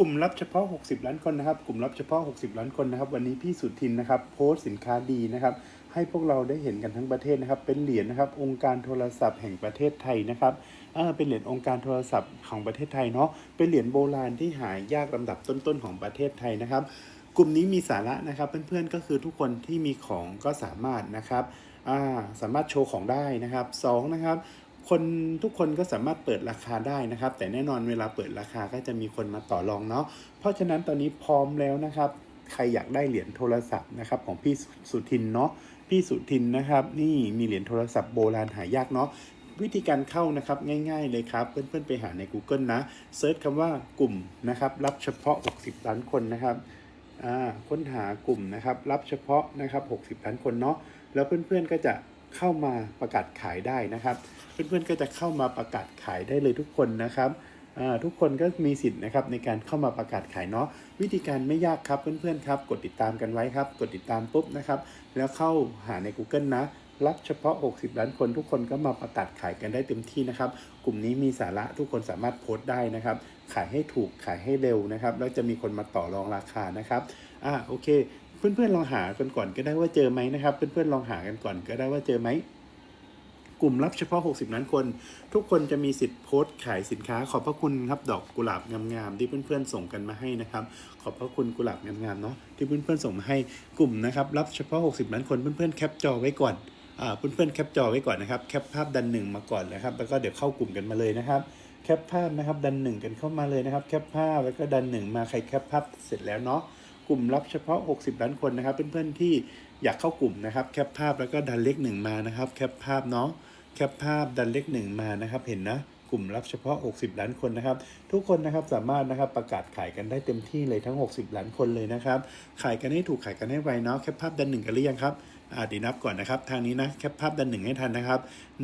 ลุ่มรับเฉพาะ 60 ล้านคนนะครับ กลุ่มรับเฉพาะ 60 ล้านคนนะครับ วันนี้พี่สุทินนะครับโพสต์สินค้าดีนะครับ ให้พวกเราได้เห็นกันทั้งประเทศนะครับ เป็นเหรียญนะครับ องค์การโทรศัพท์แห่งประเทศไทยนะครับอ่าเป็นเหรียญองค์การโทรศัพท์ของประเทศไทยเนาะ เป็นเหรียญโบราณที่หายากลำดับต้นๆของประเทศไทยนะครับ กลุ่มนี้มีสาระนะครับ เพื่อนๆ ก็คือทุกคนที่มีของก็สามารถนะครับอ่าสามารถโชว์ของได้นะครับสองนะครับ คนทุกคนก็สามารถเปิดราคาได้นะครับ แต่แน่นอนเวลาเปิดราคาก็จะมีคนมาต่อรองเนาะเพราะฉะนั้นตอนนี้พร้อมแล้วนะครับ ใครอยากได้เหรียญโทรศัพท์นะครับของพี่สุทินเนาะพี่สุทินนะครับ นี่มีเหรียญโทรศัพท์โบราณหายากเนาะวิธีการเข้านะครับง่ายๆเลยครับ เพื่อนๆไปหาใน Google นะเซิร์ชคำว่ากลุ่มนะครับรับเฉพาะ 60 ล้านคนนะครับอ่าค้นหากลุ่มนะครับรับเฉพาะนะครับ 60 ล้านคนเนาะแล้วเพื่อนๆก็จะ เข้ามาประกาศขายได้นะครับ เพื่อนๆก็จะเข้ามาประกาศขายได้เลยทุกคนนะครับทุกคนก็มีสิทธิ์นะครับในการเข้ามาประกาศขายเนาะวิธีการไม่ยากครับเพื่อนๆครับ กดติดตามกันไว้ครับ กดติดตามปุ๊บนะครับ แล้วเข้าหาใน Google นะรับเฉพาะ 60 ล้านคนทุกคนก็มาประกาศขายกันได้เต็มที่นะครับ กลุ่มนี้มีสาระทุกคนสามารถโพสต์ได้นะครับ ขายให้ถูกขายให้เร็วนะครับ แล้วจะมีคนมาต่อรองราคานะครับ อ่าโอเค เพื่อนๆลองหากันก่อนก็ได้ว่าเจอไหมนะครับ เพื่อนๆลองหากันก่อนก็ได้ว่าเจอไหมกลุ่มรับเฉพาะ 60 ล้านคน ทุกคนจะมีสิทธิ์โพสต์ขายสินค้า ขอบพระคุณครับดอกกุหลาบงามๆที่เพื่อนๆส่งกันมาให้นะครับ ขอบพระคุณกุหลาบงามๆเนาะที่เพื่อนๆส่งมาให้กลุ่มนะครับรับเฉพาะ 60 ล้านคนเพื่อนๆแคปจอไว้ก่อนอ่าเพื่อนๆแคปจอไว้ก่อนนะครับแคปภาพดันหนึ่งมาก่อนนะครับแล้วก็เดี๋ยวเข้ากลุ่มกันมาเลยนะครับแคปภาพนะครับดันหนึ่งกันเข้ามาเลยนะครับแคปภาพแล้วก็ดันหนึ่งมาใครแคปภาพเสร็จแล้วเนาะ กลุ่มรับเฉพาะ 60 ล้านคนนะครับ เพื่อนๆที่อยากเข้ากลุ่มนะครับ แคปภาพแล้วก็ดันเลขหนึ่งมานะครับ แคปภาพเนาะ แคปภาพดันเลขหนึ่งมานะครับ เห็นนะกลุ่มรับเฉพาะ 60 ล้านคนนะครับ ทุกคนนะครับสามารถนะครับประกาศขายกันได้เต็มที่เลยทั้ง 60 ล้านคนเลยนะครับ ขายกันให้ถูกขายกันให้ไวเนาะ แคปภาพดันหนึ่งกันหรือยังครับ อ่าเดียวนับก่อนนะครับ ทางนี้นะแคปภาพดันหนึ่งให้ทันนะครับ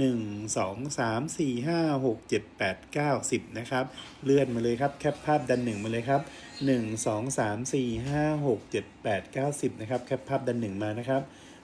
1 2 3 4 5 6 7 8 9 10 นะครับ เลื่อนมาเลยครับ แคปภาพดันหนึ่งมาเลยครับ 1 2 3 4 5 6 7 8 9 10 นะครับ แคปภาพดันหนึ่งมานะครับ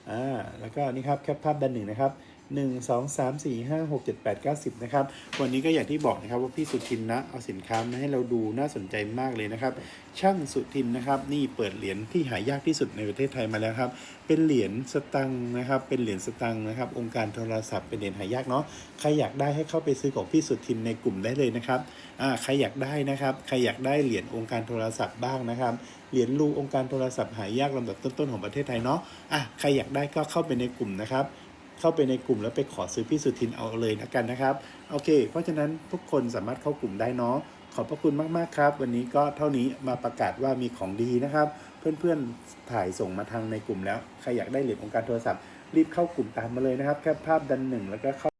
อ่า แล้วก็นี่ครับ แคปภาพดันหนึ่งนะครับ หนึ่งสองสามสี่ห้าหกเจ็ดแปดเก้าสิบนะครับวันนี้ก็อย่างที่บอกนะครับว่าพี่สุทินนะเอาสินค้ามาให้เราดูน่าสนใจมากเลยนะครับช่างสุทินนะครับนี่เปิดเหรียญที่หายากที่สุดในประเทศไทยมาแล้วครับเป็นเหรียญสตังค์นะครับเป็นเหรียญสตังค์นะครับองค์การโทรศัพท์เป็นเหรียญหายากเนาะใครอยากได้ให้เข้าไปซื้อของพี่สุทินในกลุ่มได้เลยนะครับอ่าใครอยากได้นะครับใครอยากได้เหรียญองค์การโทรศัพท์บ้างนะครับเหรียญรูองค์การโทรศัพท์หายากลำดับต้นๆของประเทศไทยเนาะอะใครอยากได้ก็เข้าไปในกลุ่มนะครับ เข้าไปในกลุ่มแล้วไปขอซื้อพี่สุทินเอาเลยนะกันนะครับ โอเค เพราะฉะนั้นทุกคนสามารถเข้ากลุ่มได้เนาะขอบพระคุณมาก ๆ ครับ วันนี้ก็เท่านี้มาประกาศว่ามีของดีนะครับ เพื่อน ๆ ถ่ายส่งมาทางในกลุ่มแล้ว ใครอยากได้เหรียญองค์การโทรศัพท์ รีบเข้ากลุ่มตามมาเลยนะครับ แค่ภาพดันหนึ่งแล้วก็เข้า